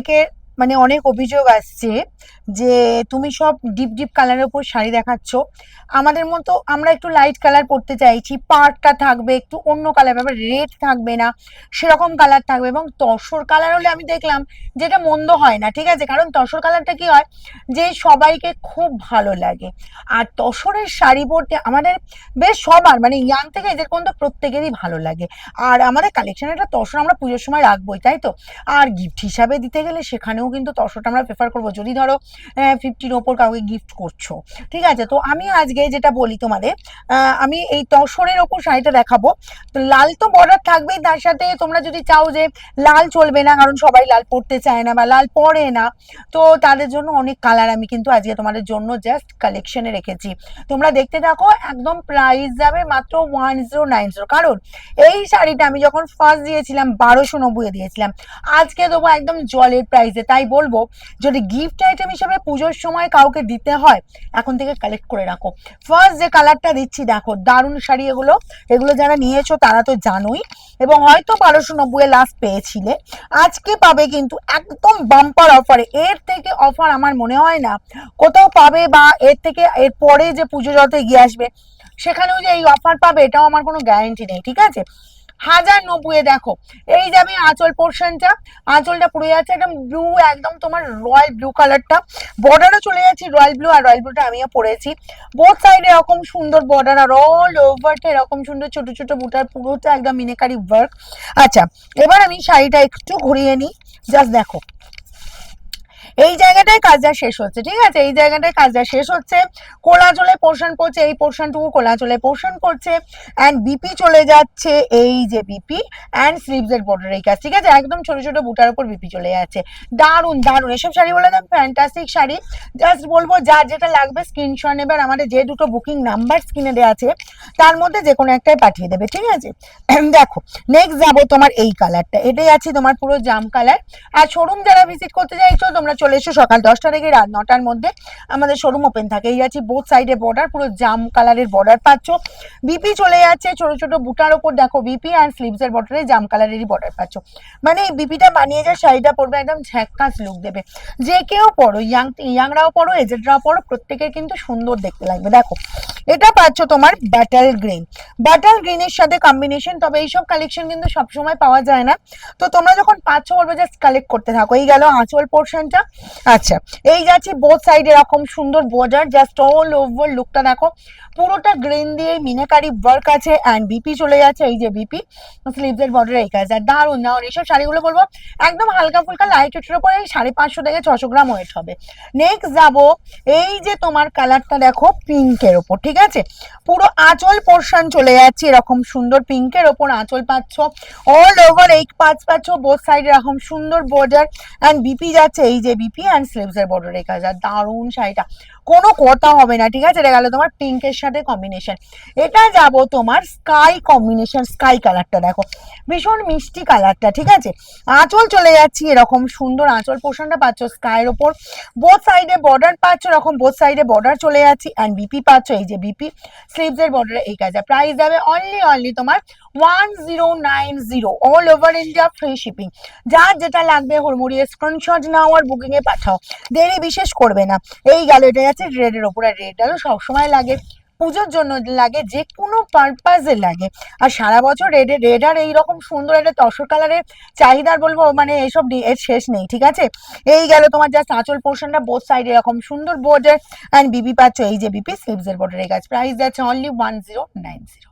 থেকে মানে অনেক অভিযোগ আসছে যে তুমি সব ডিপ ডিপ কালারের উপর শাড়ি দেখাচ্ছ। আমাদের মতো আমরা একটু লাইট কালার পরতে চাইছি পার্টটা থাকবে, একটু অন্য কালার ব্যাপার রেড থাকবে না, সেরকম কালার থাকবে এবং তসর কালার হলে আমি দেখলাম যেটা মন্দ হয় না, ঠিক আছে? কারণ তসর কালারটা কি হয়? যে সবাইকে খুব ভালো লাগে। আর তসরের শাড়ি পরতে আমাদের বেশ সবার মানে ইয়াং থেকে এদের পর্যন্ত প্রত্যেকেরই ভালো লাগে। আর আমাদের কালেকশনে একটা তসর আমরা পুজোর সময় রাখবোই, তাই তো? আর গিফট হিসাবে দিতে গেলে সেখানেও কিন্তু তসরটা আমরা প্রেফার করব। যদি ধরো ফিফটির ওপর কাউকে গিফট করছ, ঠিক আছে? তো আমি আজকে যেটা বলি তোমাদের আমি এই তসরের ওপর শাড়িটা দেখাবো। তো লাল তো বর্ডার থাকবেই, তার সাথে তোমরা যদি চাও যে লাল চলবে না, কারণ সবাই লাল পরতে চায় না বা লাল পরে না, তো তাদের জন্য অনেক কালার আমি কিন্তু আজকে তোমাদের জন্য জাস্ট কালেকশনে রেখেছি। তোমরা দেখতে থাকো, একদম প্রাইস যাবে মাত্র ওয়ান জিরো নাইন জিরো কারণ এই শাড়িটা আমি যখন ফার্স্ট দিয়েছিলাম, বারোশো নব্বই দিয়েছিলাম। আজকে দেবো একদম জলের প্রাইসে তাই বলব, যদি গিফট আইটেম হিসেবে পুজোর সময় কাউকে দিতে হয়, এখন থেকে কালেক্ট করে রাখো। ফার্স্ট যে কালারটা দিচ্ছি, দেখো, দারুণ শাড়ি এগুলো। এগুলো যারা নিয়েছো, তারা তো জানোই। এবং হয়তো বারোশো নব্বই লাস্ট পেয়েছিলে। আজকে পাবে কিন্তু একদম বাম্পার অফারে এর থেকে অফার আমার মনে হয় না, কোথাও পাবে বা এর থেকে, এর পরে যে পুজো যত এগিয়ে আসবে, সেখানেও যে এই অফার পাবে, এটাও আমার কোনো গ্যারেন্টি নেই, ঠিক আছে? হাজার নব্বই দেখো। এই যে আমি আঁচল পোর্শনটা আঁচলটা পড়ে যাচ্ছে একদম ব্লু একদম তোমার রয়্যাল ব্লু কালারটা বর্ডারও চলে যাচ্ছে রয়্যাল ব্লু আর রয়্যাল ব্লুটা আমিও পরেছি। বোথ সাইডে এরকম সুন্দর বর্ডার আর অল ওভারটা এরকম সুন্দর ছোট ছোট বুটার পুরোটা একদম মিনেকারি ওয়ার্ক আচ্ছা এবার আমি শাড়িটা একটু ঘুরিয়ে নিই। জাস্ট দেখো। এই জায়গাটায় কাজটা শেষ হচ্ছে, ঠিক আছে? এই জায়গাটায় কাজটা শেষ হচ্ছে কোলাচলে পোর্শন করছে, এই পোর্শনটুকু কোলাচলে পোর্শন করছে অ্যান্ড বিপি চলে যাচ্ছে, এই যে বিপি অ্যান্ড স্লিভস এর বর্ডার এই কাজ, ঠিক আছে? একদম ছোট ছোট বুটার উপর বিপি চলে যাচ্ছে। দারুণ দারুণ এসব শাড়ি বলে দাম ফ্যান্টাস্টিক শাড়ি। জাস্ট বলব, যার যেটা লাগবে স্ক্রিনশট নেবে, আর আমাদের যে দুটো বুকিং নাম্বার স্ক্রিনে দেওয়া আছে, তার মধ্যে যে কোনো একটাই পাঠিয়ে দেবে, ঠিক আছে? দেখো নেক্সট যাব তোমার এই কালারটা এটাই আছে তোমার পুরো জাম কালার আর শোরুম যারা ভিজিট করতে চাইছো, তোমরা চলে এসো সকাল দশটা থেকে রাত নটার মধ্যে। আমাদের শোরুম ওপেন থাকে। এই আছে বোথ সাইডে বর্ডার পুরো জাম কালারের বর্ডার পাচ্ছ। বিপি চলে যাচ্ছে, ছোট ছোট বুটার ওপর। দেখো বিপি আর স্লিভস এর বর্ডারে জাম কালারেরই বর্ডার পাচ্ছ। মানে এই বিপিটা বানিয়ে যা, শাড়িটা পরবে, একদম ঝ্যাক্কাস লুক দেবে। যে কেউ পড়ো ইয়াং ইয়াংরাও পড়ো এজেডরাও পড়ো প্রত্যেকের কিন্তু সুন্দর দেখতে লাগবে। দেখো এটা পাচ্ছ তোমার ব্যাটাল গ্রিন ব্যাটাল গ্রিনের সাথে কম্বিনেশন তবে এইসব কালেকশন কিন্তু সবসময় পাওয়া যায় না। তো তোমরা যখন পাচ্ছ, বলবে জাস্ট কালেক্ট করতে থাকো। এই গেল আঁচল পোর্শনটা আচ্ছা এই যাচ্ছে বোথ সাইড এরকম সুন্দর বর্ডার জাস্ট অল ওভার লুকটা দেখো। পুরোটা গ্রিন দিয়ে মিনাকারি ওয়ার্ক আছে অ্যান্ড বিপি চলে যাচ্ছে, এই যে বিপি স্লিভস এর বর্ডার এই কাজ। আর দারুণ দারুণ এইসব শাড়িগুলো বলব, একদম হালকা ফুলকা লাইট ওয়েটের উপরে এই সাড়ে পাঁচশো থেকে ছশো গ্রাম ওয়েট হবে। নেক্সট যাব, এই যে তোমার কালারটা দেখো পিঙ্কের ওপর ঠিক আছে? পুরো আঁচল পোর্শন চলে যাচ্ছে এরকম সুন্দর পিঙ্কের ওপর আঁচল পাচ্ছ। অল ওভার এই পাঁচ পাচ্ছ বোথ সাইড এরকম সুন্দর বর্ডার অ্যান্ড বিপি যাচ্ছে, এই যে বিপি অ্যান্ড স্লিভস এর বর্ডার এই কাজ দারুণ, শাড়িটা। কোনো কথা হবে না, ঠিক আছে? এটা গেল তোমার পিঙ্কের সাথে কম্বিনেশন এটা যাব তোমার স্কাই কম্বিনেশন স্কাই কালারটা দেখো। ভীষণ মিষ্টি কালারটা ঠিক আছে? আঁচল চলে যাচ্ছি এরকম সুন্দর আঁচল পোর্শনটা পাচ্ছ স্কাইয়ের ওপর। বোথ সাইডে বর্ডার পাচ্ছ, এরকম বোথ সাইডে বর্ডার চলে যাচ্ছি। অ্যান্ড বিপি পাচ্ছ, এই যে বিপি স্লিভস এর বর্ডারে এই কাজ প্রাইস যাবে অনলি অনলি তোমার one zero nine zero all over India free shipping যার যেটা লাগবে হুড়মুড়িয়ে স্ক্রিনশট নাও আর বুকিং এ পাঠাও। দেরি বিশেষ করবে না। এই গেল, এটা রেডের ওপর আর রেড আলো সবসময় লাগে, পুজোর জন্য লাগে যে কোনো পারপাজে লাগে। আর সারা বছর রেডে রেড আর এইরকম সুন্দর একটা তসর কালারের চাহিদার বলব মানে এসব ডি- এর শেষ নেই, ঠিক আছে? এই গেল তোমার জাস্ট আঁচল পোর্শনটা বোথ সাইড এরকম সুন্দর বোর্ডের অ্যান্ড বিবি পাচ্ছ, এই যে বিপি স্লিপসের বর্ডার এই গাছ। প্রাইস যাচ্ছে only one zero nine zero